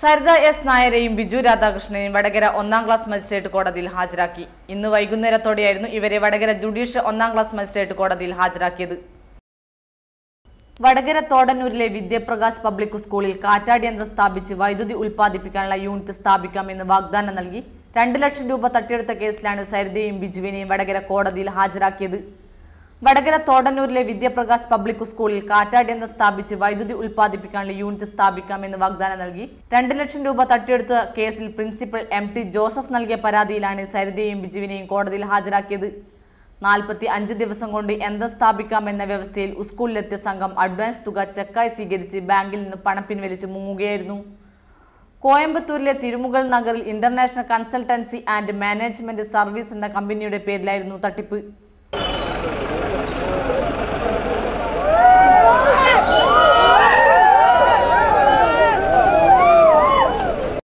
Saritha S നായരെയും ബിജു രാധാകൃഷ്ണനെയും വടകര ഒന്നാം ക്ലാസ് മജിസ്ട്രേറ്റ് കോടതിയിൽ ഹാജരാക്കി. ഇന്ന് വൈകുന്നേരത്തോടെയായിരുന്നു ഇവരെ വടകര ജുഡീഷ്യൽ ഒന്നാം ക്ലാസ് മജിസ്ട്രേറ്റ് കോടതിയിൽ ഹാജരാക്കിയത്. വടകര തോടന്നൂരിലെ വിദ്യപ്രകാശ് പബ്ലിക് സ്കൂളിൽ കാറ്റാടിയന്ത്രം സ്ഥാപിച്ച് വൈദ്യുതി ഉൽപ്പാദിപ്പിക്കാനുള്ള യൂണിറ്റ് സ്ഥാപിക്കാമെന്ന് വാഗ്ദാനം നൽകി. രണ്ട് ലക്ഷം രൂപ തട്ടിയെടുത്ത കേസിലാണ് സരിതയും ബിജുവിനെയും വടകര കോടതിയിൽ ഹാജരാക്കിയത്. വടകര തോടന്നൂരിലെ വിദ്യാപ്രകാശ് പബ്ലിക് സ്കൂളിൽ കാറ്റാടി യന്ത്രം സ്ഥാപിച്ച് വൈദ്യുതി ഉൽപ്പാദിപ്പിക്കാനുള്ള യൂണിറ്റ് സ്ഥാപിക്കാമെന്ന് വാഗ്ദാനം നൽകി. രണ്ട് ലക്ഷം രൂപ തട്ടിയെടുത്ത കേസിൽ പ്രിൻസിപ്പൽ എം ടി ജോസഫ് നൽകിയ പരാതിയിലാണ് സരിതയെയും ബിജുവിനെയും കോടതിയിൽ ഹാജരാക്കിയത്. നാൽപ്പത്തി അഞ്ച് ദിവസം കൊണ്ട് എന്ത് സ്ഥാപിക്കാമെന്ന വ്യവസ്ഥയിൽ സ്കൂളിലെത്തിയ സംഘം അഡ്വാൻസ് തുക ചെക്കായി സ്വീകരിച്ച് ബാങ്കിൽ നിന്ന് പണം പിൻവലിച്ച് മുങ്ങുകയായിരുന്നു. കോയമ്പത്തൂരിലെ തിരുമുകൾ നഗറിൽ international consultancy and management service എന്ന കമ്പനിയുടെ പേരിലായിരുന്നു തട്ടിപ്പ്.